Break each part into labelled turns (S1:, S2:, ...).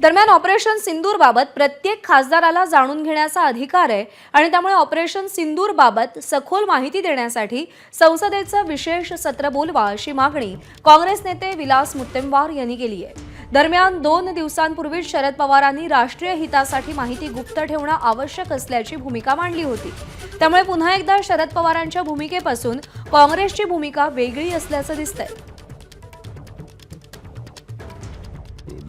S1: दरम्यान ऑपरेशन सिंदूर बाबत प्रत्येक खासदाराला जाणून घेण्याचा अधिकार आहे आणि त्यामुळे ऑपरेशन सिंदूर बाबत सखोल माहिती देण्यासाठी संसदेचं विशेष सत्र बोलवा अशी मागणी काँग्रेस नेते विलास मुत्तेमवार यांनी केली आहे. दरम्यान दोन दिवसांपूर्वीच शरद पवारांनी राष्ट्रीय हितासाठी माहिती गुप्त ठेवणं आवश्यक असल्याची भूमिका मांडली होती. त्यामुळे पुन्हा एकदा शरद पवारांच्या भूमिकेपासून काँग्रेसची भूमिका वेगळी असल्याचं दिसतंय.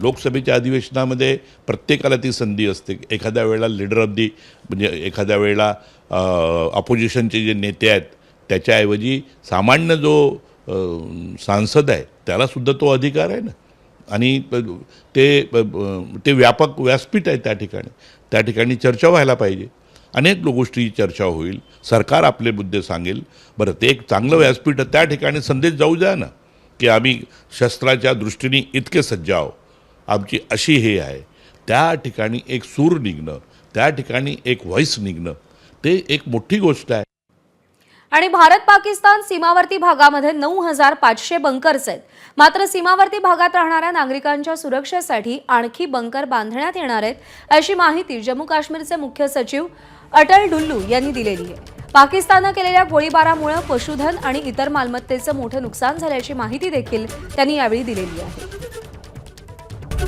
S2: लोकसभेच्या अधिवेशनामध्ये प्रत्येकाला ती संधी असते. एखाद्या वेळेला लीडर ऑफ दी म्हणजे एखाद्या वेळेला अपोजिशनचे जे नेते आहेत त्याच्याऐवजी सामान्य जो सांसद आहे त्यालासुद्धा तो अधिकार आहे ना. आणि ते ते व्यापक व्यासपीठ आहे त्या ठिकाणी. त्या ठिकाणी चर्चा व्हायला पाहिजे. अनेक गोष्टी चर्चा होईल. सरकार आपले मुद्दे सांगेल. बरं ते एक चांगलं व्यासपीठ त्या ठिकाणी संदेश जाऊ द्या ना की आम्ही शस्त्राच्या दृष्टीने इतके सज्ज आहो आमची अशी हे आहे. त्या ठिकाणी एक सूर निघणं त्या ठिकाणी एक व्हॉइस निघणं ते एक मोठी गोष्ट आहे.
S1: आणि भारत पाकिस्तान सीमावर्ती भागामध्ये नऊ हजार पाचशे बंकर्स आहेत. मात्र सीमावर्ती भागात राहणाऱ्या नागरिकांच्या सुरक्षेसाठी आणखी बंकर बांधण्यात येणार आहेत अशी माहिती जम्मू काश्मीरचे मुख्य सचिव अटल डुल्लू यांनी दिलेली आहे. पाकिस्ताननं केलेल्या गोळीबारामुळे पशुधन आणि इतर मालमत्तेचं मोठं नुकसान झाल्याची माहिती देखील त्यांनी यावेळी दिलेली आहे.